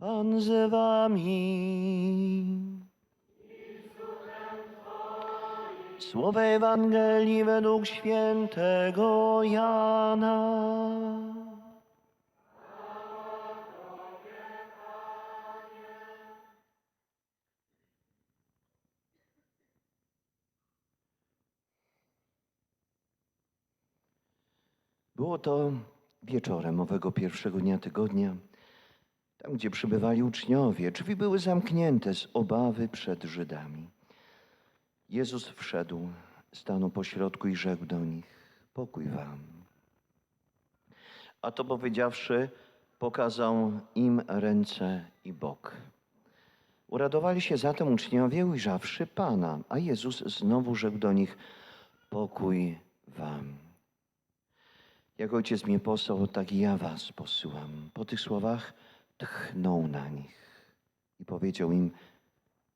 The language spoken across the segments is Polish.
Pan z wami. Słowo Ewangelii według świętego Jana. Było to wieczorem owego pierwszego dnia tygodnia, tam gdzie przybywali uczniowie. Drzwi były zamknięte z obawy przed Żydami. Jezus wszedł, stanął pośrodku i rzekł do nich: Pokój wam. A to powiedziawszy, pokazał im ręce i bok. Uradowali się zatem uczniowie, ujrzawszy Pana, a Jezus znowu rzekł do nich: Pokój wam. Jak ojciec mnie posłał, tak i ja was posyłam. Po tych słowach tchnął na nich i powiedział im: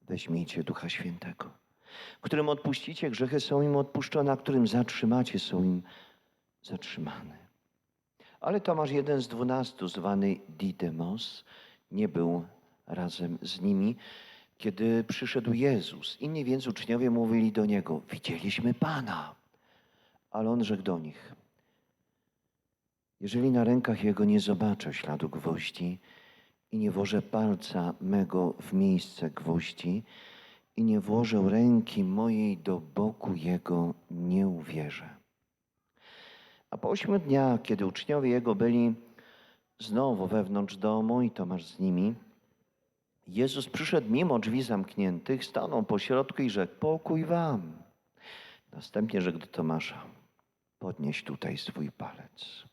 Weźmijcie Ducha Świętego. Którym odpuścicie grzechy, są im odpuszczone, a którym zatrzymacie, są im zatrzymane. Ale Tomasz, jeden z dwunastu, zwany Didymos, nie był razem z nimi, kiedy przyszedł Jezus. Inni więc uczniowie mówili do niego: Widzieliśmy Pana. Ale on rzekł do nich: jeżeli na rękach jego nie zobaczę śladu gwoździ i nie włożę palca mego w miejsce gwoździ i nie włożę ręki mojej do boku jego, nie uwierzę. A po ośmiu dniach, kiedy uczniowie jego byli znowu wewnątrz domu i Tomasz z nimi, Jezus przyszedł mimo drzwi zamkniętych, stanął po środku i rzekł: Pokój wam. Następnie rzekł do Tomasza: Podnieś tutaj swój palec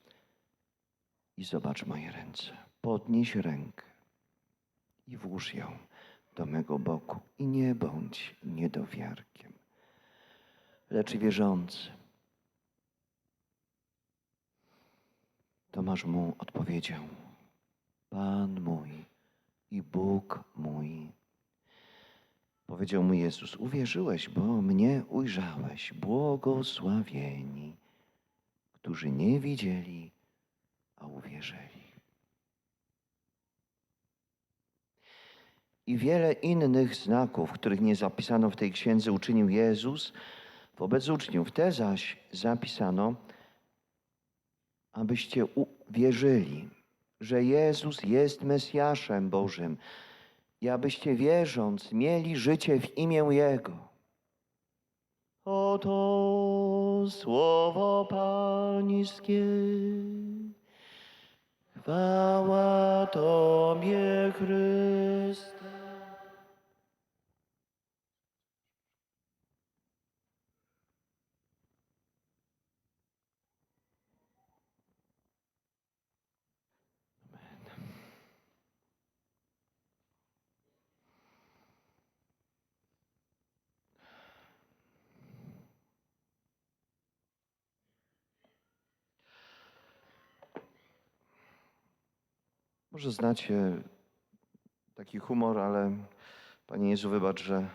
i zobacz moje ręce. Podnieś rękę i włóż ją do mego boku i nie bądź niedowiarkiem, lecz wierzący. Tomasz mu odpowiedział: Pan mój i Bóg mój. Powiedział mu Jezus: Uwierzyłeś, bo mnie ujrzałeś. Błogosławieni, którzy nie widzieli, a uwierzyli. I wiele innych znaków, których nie zapisano w tej księdze, uczynił Jezus wobec uczniów. Te zaś zapisano, abyście uwierzyli, że Jezus jest Mesjaszem Bożym i abyście wierząc mieli życie w imię Jego. Oto słowo Pańskie. Chwała Tobie, Chryste. Może znacie taki humor, ale Panie Jezu, wybacz, że,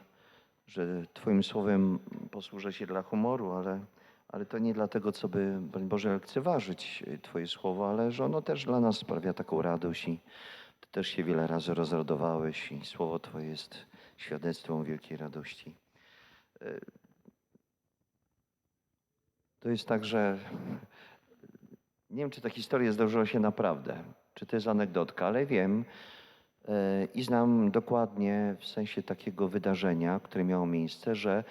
że Twoim słowem posłużę się dla humoru, ale, ale to nie dlatego, co by, broń Boże, lekceważyć Twoje słowo, ale że ono też dla nas sprawia taką radość i Ty też się wiele razy rozradowałeś i słowo Twoje jest świadectwem wielkiej radości. E, To jest tak, że nie wiem, czy ta historia zdarzyła się naprawdę, czy to jest anegdotka, ale wiem e, i znam dokładnie w sensie takiego wydarzenia, które miało miejsce, że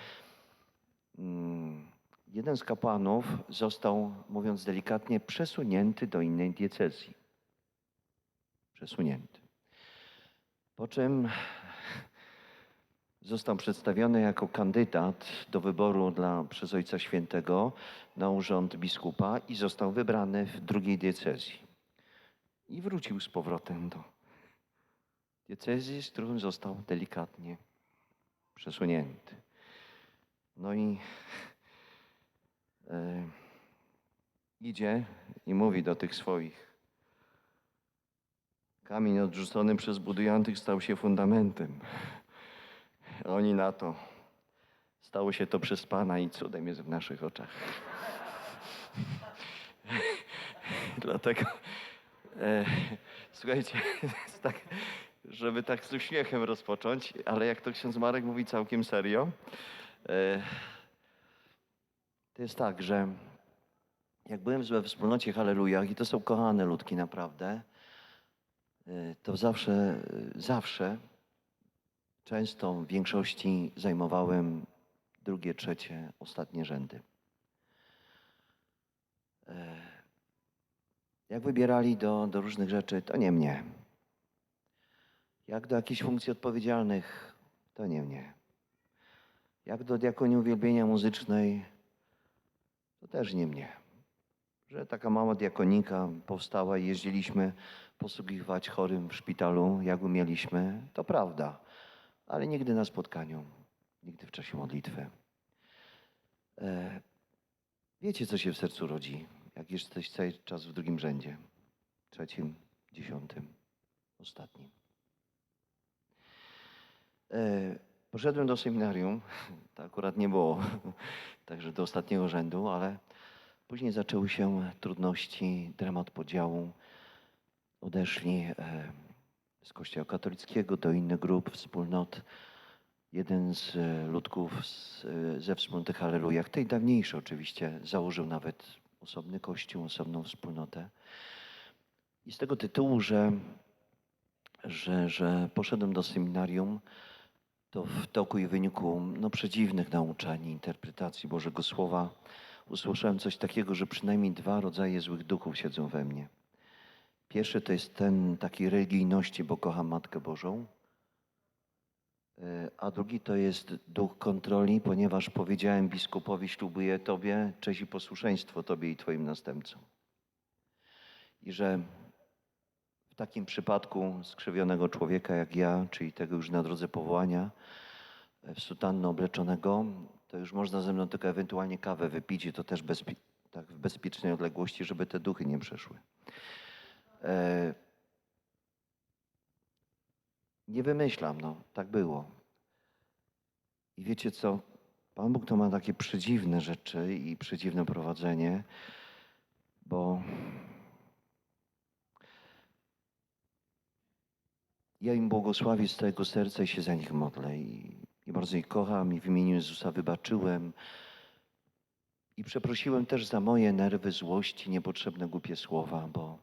mm, jeden z kapłanów został, mówiąc delikatnie, przesunięty do innej diecezji. Przesunięty. Po czym został przedstawiony jako kandydat do wyboru dla, przez Ojca Świętego na urząd biskupa i został wybrany w drugiej diecezji. I wrócił z powrotem do diecezji, z którą został delikatnie przesunięty. No i e, idzie i mówi do tych swoich. Kamień odrzucony przez budujących stał się fundamentem. Oni na to. Stało się to przez Pana i cudem jest w naszych oczach. Dlatego, e, słuchajcie, tak, żeby tak z uśmiechem rozpocząć, ale jak to ksiądz Marek mówi całkiem serio, e, to jest tak, że jak byłem we wspólnocie Hallelujah i to są kochane ludki naprawdę, e, to zawsze, zawsze, często w większości zajmowałem drugie, trzecie, ostatnie rzędy. Jak wybierali do, do różnych rzeczy, to nie mnie. Jak do jakichś funkcji odpowiedzialnych, to nie mnie. Jak do diakonii uwielbienia muzycznej, to też nie mnie. Że taka mała diakonika powstała i jeździliśmy posługiwać chorym w szpitalu, jak umieliśmy, to prawda. Ale nigdy na spotkaniu, nigdy w czasie modlitwy. E, wiecie, co się w sercu rodzi, jak jesteś cały czas w drugim rzędzie, trzecim, dziesiątym, ostatnim. E, Poszedłem do seminarium, to akurat nie było także do ostatniego rzędu, ale później zaczęły się trudności, dramat podziału. Odeszli e, z kościoła katolickiego do innych grup, wspólnot. Jeden z e, ludków z, e, ze wspólnoty Hallelujah, tej dawniejszej oczywiście, założył nawet osobny kościół, osobną wspólnotę. I z tego tytułu, że, że, że poszedłem do seminarium, to w toku i wyniku no, przedziwnych nauczań, interpretacji Bożego Słowa usłyszałem coś takiego, że przynajmniej dwa rodzaje złych duchów siedzą we mnie. Pierwszy to jest ten takiej religijności, bo kocham Matkę Bożą, a drugi to jest duch kontroli, ponieważ powiedziałem biskupowi, ślubuję Tobie cześć i posłuszeństwo Tobie i Twoim następcom. I że w takim przypadku skrzywionego człowieka jak ja, czyli tego już na drodze powołania, e, w sutanno obleczonego, to już można ze mną tylko ewentualnie kawę wypić i to też tak w bezpiecznej odległości, żeby te duchy nie przeszły. E, nie wymyślam, no, tak było. I wiecie co? Pan Bóg to ma takie przedziwne rzeczy i przedziwne prowadzenie, bo ja im błogosławię z całego serca i się za nich modlę. I, i bardzo ich kocham i w imieniu Jezusa wybaczyłem. I przeprosiłem też za moje nerwy, złości, niepotrzebne głupie słowa, bo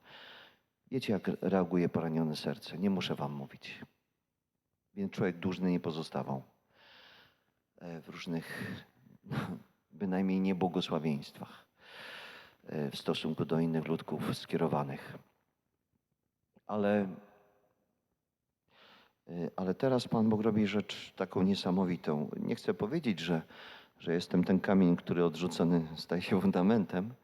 wiecie, jak reaguje poranione serce. Nie muszę wam mówić. Więc człowiek dłużny nie pozostawał e, w różnych, bynajmniej niebłogosławieństwach e, w stosunku do innych ludków skierowanych. Ale, e, ale teraz Pan Bóg robi rzecz taką niesamowitą. Nie chcę powiedzieć, że, że jestem ten kamień, który odrzucony staje się fundamentem,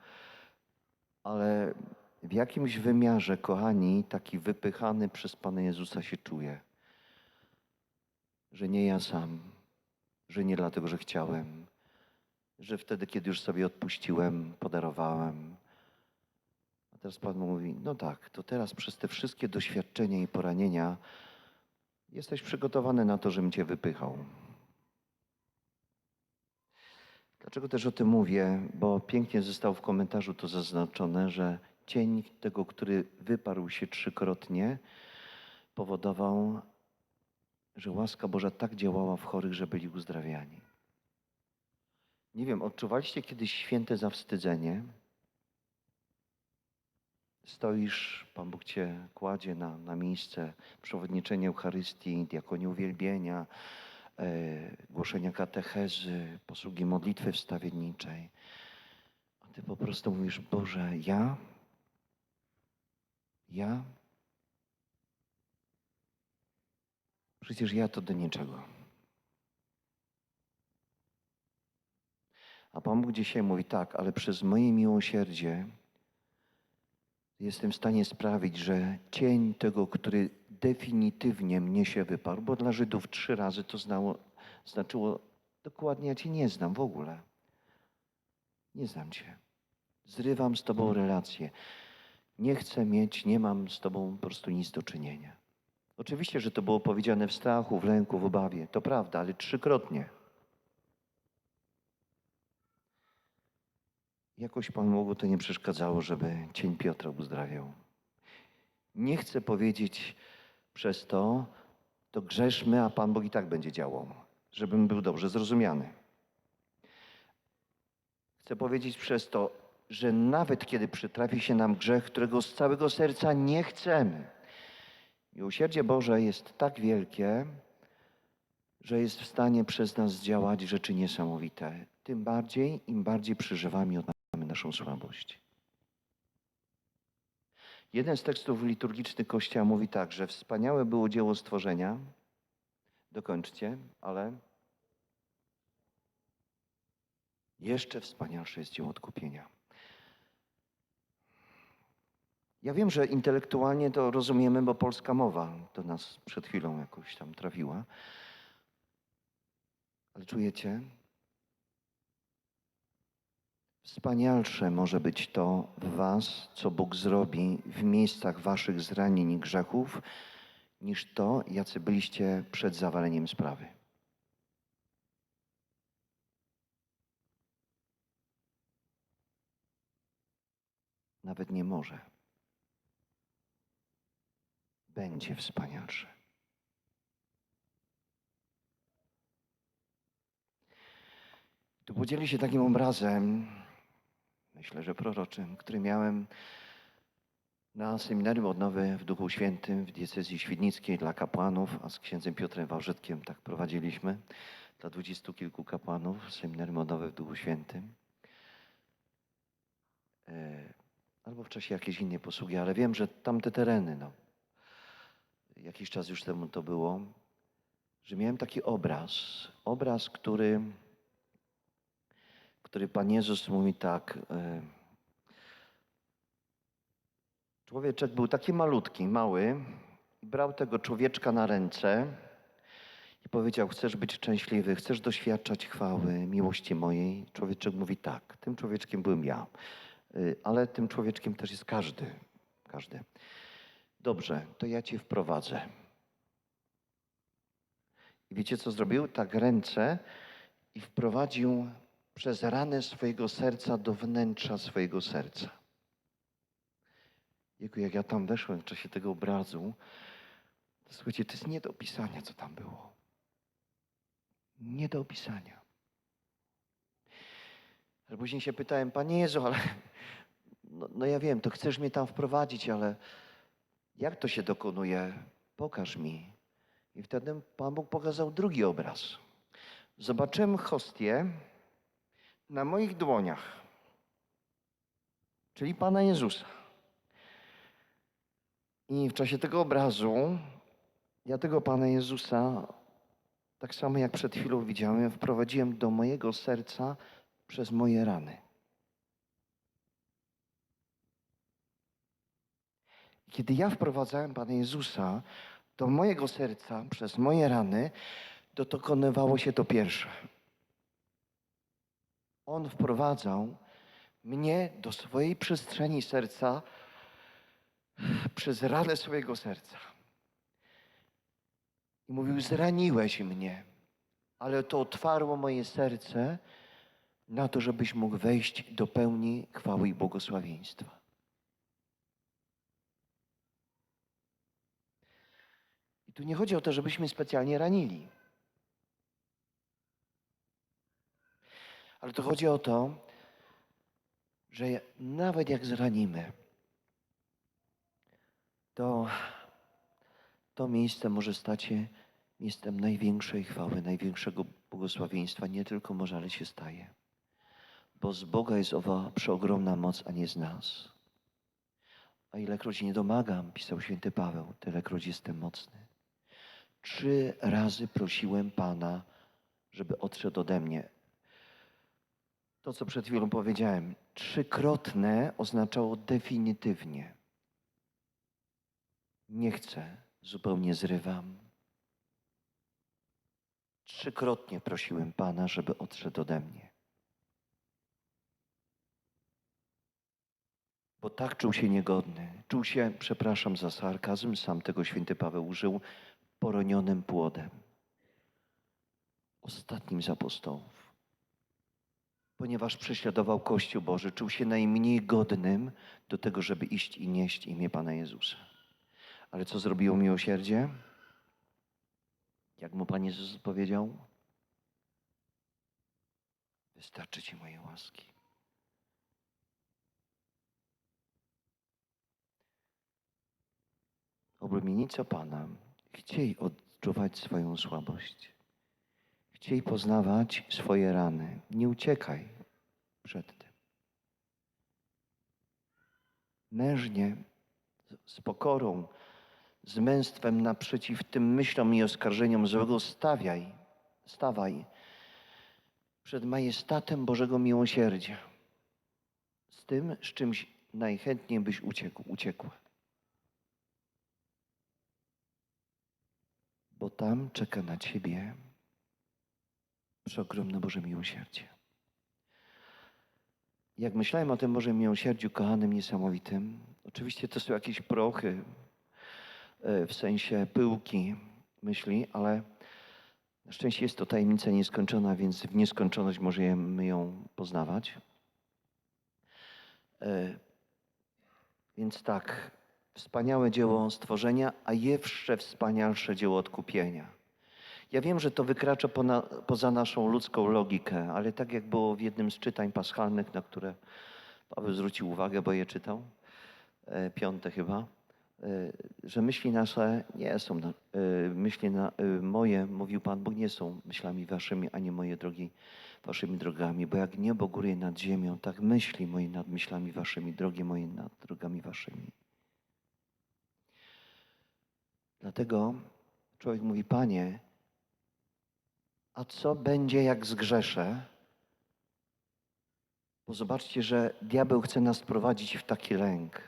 ale w jakimś wymiarze, kochani, taki wypychany przez Pana Jezusa się czuję że nie ja sam, że nie dlatego, że chciałem, że wtedy, kiedy już sobie odpuściłem, podarowałem. A teraz Pan mówi, no tak, to teraz przez te wszystkie doświadczenia i poranienia jesteś przygotowany na to, żebym Cię wypychał. Dlaczego też o tym mówię? Bo pięknie zostało w komentarzu to zaznaczone, że cień tego, który wyparł się trzykrotnie, powodował, że łaska Boża tak działała w chorych, że byli uzdrawiani. Nie wiem, odczuwaliście kiedyś święte zawstydzenie? Stoisz, Pan Bóg Cię kładzie na, na miejsce przewodniczenia Eucharystii, diakonii uwielbienia, e, głoszenia katechezy, posługi modlitwy wstawienniczej. A Ty po prostu mówisz, Boże, ja? Ja? Przecież ja to do niczego. A Pan Bóg dzisiaj mówi tak, ale przez moje miłosierdzie jestem w stanie sprawić, że cień tego, który definitywnie mnie się wyparł, bo dla Żydów trzy razy to znało, znaczyło dokładnie, ja Cię nie znam w ogóle. Nie znam Cię. Zrywam z Tobą relacje. Nie chcę mieć, nie mam z Tobą po prostu nic do czynienia. Oczywiście, że to było powiedziane w strachu, w lęku, w obawie. To prawda, ale trzykrotnie. Jakoś Pan Bogu to nie przeszkadzało, żeby cień Piotra uzdrawiał. Nie chcę powiedzieć przez to, to grzeszmy, a Pan Bóg i tak będzie działał, żebym był dobrze zrozumiany. Chcę powiedzieć przez to, że nawet kiedy przytrafi się nam grzech, którego z całego serca nie chcemy, miłosierdzie Boże jest tak wielkie, że jest w stanie przez nas zdziałać rzeczy niesamowite. Tym bardziej, im bardziej przeżywamy i odnawiamy naszą słabość. Jeden z tekstów liturgicznych Kościoła mówi tak, że wspaniałe było dzieło stworzenia. Dokończcie, ale jeszcze wspanialsze jest dzieło odkupienia. Ja wiem, że intelektualnie to rozumiemy, bo polska mowa do nas przed chwilą jakoś tam trafiła. Ale czujecie? Wspanialsze może być to w Was, co Bóg zrobi w miejscach Waszych zranień i grzechów, niż to, jacy byliście przed zawaleniem sprawy. Nawet nie może. Będzie wspanialsze. Tu podzieli się takim obrazem, myślę, że proroczym, który miałem na seminarium odnowy w Duchu Świętym w diecezji świdnickiej dla kapłanów, a z księdzem Piotrem Wałżytkiem tak prowadziliśmy dla dwudziestu kilku kapłanów seminarium odnowy w Duchu Świętym. E, Albo w czasie jakiejś innej posługi, ale wiem, że tamte tereny, no, jakiś czas już temu to było, że miałem taki obraz, obraz, który który Pan Jezus mówi tak. e, Człowieczek był taki malutki, mały i brał tego człowieczka na ręce i powiedział, chcesz być szczęśliwy, chcesz doświadczać chwały, miłości mojej? Człowieczek mówi tak, tym człowieczkiem byłem ja, Y, ale tym człowieczkiem też jest każdy, każdy. Dobrze, to ja Cię wprowadzę. I wiecie, co zrobił? Tak ręce i wprowadził przez ranę swojego serca do wnętrza swojego serca. Jego, jak ja tam weszłem w czasie tego obrazu, to słuchajcie, to jest nie do opisania, co tam było. Nie do opisania. Ale później się pytałem, Panie Jezu, ale no, no ja wiem, to chcesz mnie tam wprowadzić, ale jak to się dokonuje? Pokaż mi. I wtedy Pan Bóg pokazał drugi obraz. Zobaczyłem hostię na moich dłoniach, czyli Pana Jezusa. I w czasie tego obrazu ja tego Pana Jezusa, tak samo jak przed chwilą widziałem, wprowadziłem do mojego serca przez moje rany. Kiedy ja wprowadzałem Pana Jezusa do mojego serca przez moje rany, to dokonywało się to pierwsze. On wprowadzał mnie do swojej przestrzeni serca przez ranę swojego serca. I mówił: Zraniłeś mnie, ale to otwarło moje serce na to, żebyś mógł wejść do pełni chwały i błogosławieństwa. I tu nie chodzi o to, żebyśmy specjalnie ranili. Ale to chodzi o to, że nawet jak zranimy, to to miejsce może stać się miejscem największej chwały, największego błogosławieństwa. Nie tylko może, ale się staje. Bo z Boga jest owa przeogromna moc, a nie z nas. A ilekroć nie domagam, pisał święty Paweł, tylekroć jestem mocny. Trzy razy prosiłem Pana, żeby odszedł ode mnie. To, co przed chwilą powiedziałem, trzykrotne oznaczało definitywnie. Nie chcę, zupełnie zrywam. Trzykrotnie prosiłem Pana, żeby odszedł ode mnie. Bo tak czuł się niegodny. Czuł się, przepraszam za sarkazm, sam tego święty Paweł użył, poronionym płodem. Ostatnim z apostołów. Ponieważ prześladował Kościół Boży, czuł się najmniej godnym do tego, żeby iść i nieść imię Pana Jezusa. Ale co zrobiło miłosierdzie? Jak mu Pan Jezus powiedział? Wystarczy Ci mojej łaski. Oblubienica Pana chciej odczuwać swoją słabość. Chciej poznawać swoje rany. Nie uciekaj przed tym. Mężnie, z- pokorą, z męstwem naprzeciw tym myślom i oskarżeniom złego stawiaj, stawaj przed majestatem Bożego miłosierdzia. Z tym, z czymś najchętniej byś uciekł, uciekła. Bo tam czeka na ciebie przeogromne Boże miłosierdzie. Jak myślałem o tym Bożym miłosierdziu kochanym, niesamowitym, oczywiście to są jakieś prochy, e, w sensie pyłki myśli, ale na szczęście jest to tajemnica nieskończona, więc w nieskończoność możemy ją poznawać. E, Więc tak, wspaniałe dzieło stworzenia, a jeszcze wspanialsze dzieło odkupienia. Ja wiem, że to wykracza pona, poza naszą ludzką logikę, ale tak jak było w jednym z czytań paschalnych, na które Paweł zwrócił uwagę, bo je czytał, e, piąte chyba, e, że myśli nasze nie są, e, myśli na, e, moje, mówił Pan Bóg, nie są myślami waszymi, ani moje drogi waszymi drogami, bo jak niebo góruje nad ziemią, tak myśli moje nad myślami waszymi, drogi moje nad drogami waszymi. Dlatego człowiek mówi, Panie, a co będzie jak zgrzeszę? Bo zobaczcie, że diabeł chce nas prowadzić w taki lęk.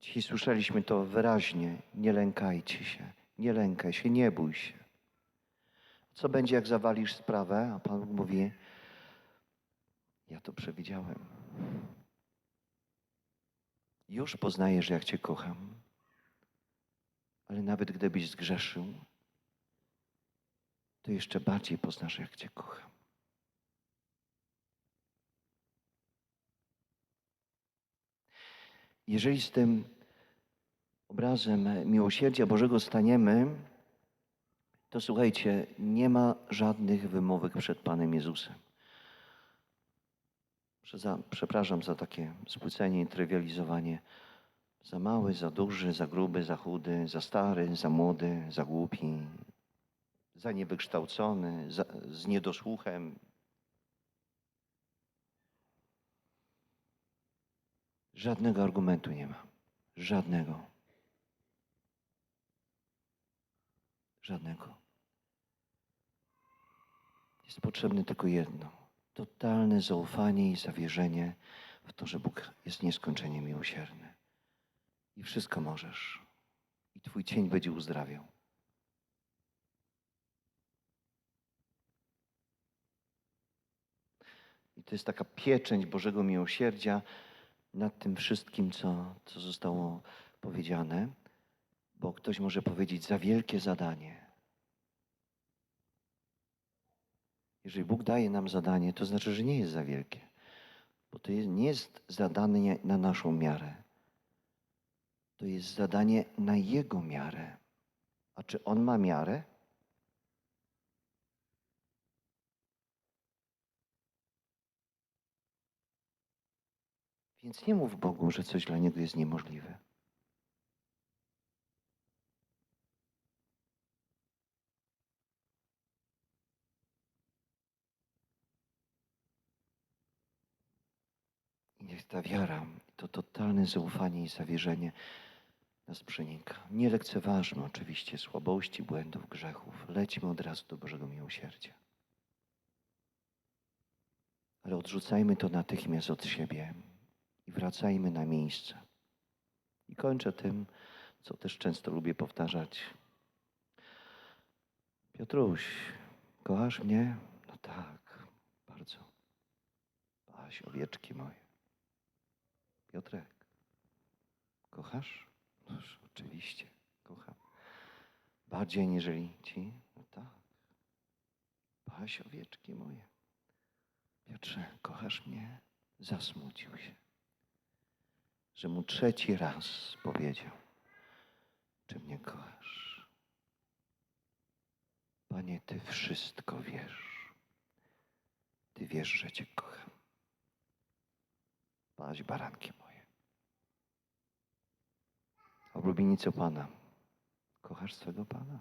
Dzisiaj słyszeliśmy to wyraźnie. Nie lękajcie się, nie lękaj się, nie bój się. Co będzie, jak zawalisz sprawę? A Pan mówi, ja to przewidziałem. Już poznajesz, jak Cię kocham, ale nawet gdybyś zgrzeszył, to jeszcze bardziej poznasz, jak Cię kocham. Jeżeli z tym obrazem miłosierdzia Bożego staniemy, to słuchajcie, nie ma żadnych wymówek przed Panem Jezusem. Przepraszam za takie spłycenie i trywializowanie. Za mały, za duży, za gruby, za chudy, za stary, za młody, za głupi, za niewykształcony, za, z niedosłuchem. Żadnego argumentu nie ma. Żadnego. Żadnego. Jest potrzebne tylko jedno: totalne zaufanie i zawierzenie w to, że Bóg jest nieskończenie miłosierny. I wszystko możesz. I Twój cień będzie uzdrawiał. I to jest taka pieczęć Bożego miłosierdzia nad tym wszystkim, co, co zostało powiedziane, bo ktoś może powiedzieć za wielkie zadanie. Jeżeli Bóg daje nam zadanie, to znaczy, że nie jest za wielkie, bo to jest, nie jest zadanie na naszą miarę. To jest zadanie na Jego miarę. A czy On ma miarę? Więc nie mów Bogu, że coś dla Niego jest niemożliwe. Niech ta wiara, to totalne zaufanie i zawierzenie nas przenika. Nie lekceważmy oczywiście słabości, błędów, grzechów. Lećmy od razu do Bożego miłosierdzia. Ale odrzucajmy to natychmiast od siebie i wracajmy na miejsce. I kończę tym, co też często lubię powtarzać. Piotruś, kochasz mnie? No tak, bardzo. Paś, owieczki moje. Piotrek, kochasz? Noż, oczywiście, kocham. Bardziej niżeli ci? No tak. Paś, owieczki moje. Piotrze, kochasz mnie? Zasmucił się, że mu trzeci raz powiedział. czy mnie kochasz? Panie, Ty wszystko wiesz. Ty wiesz, że Cię kocham. Paść baranki moje. Oblubienico Pana, kochasz swego Pana?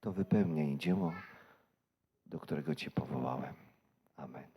To wypełniaj dzieło, do którego Cię powołałem. Amen.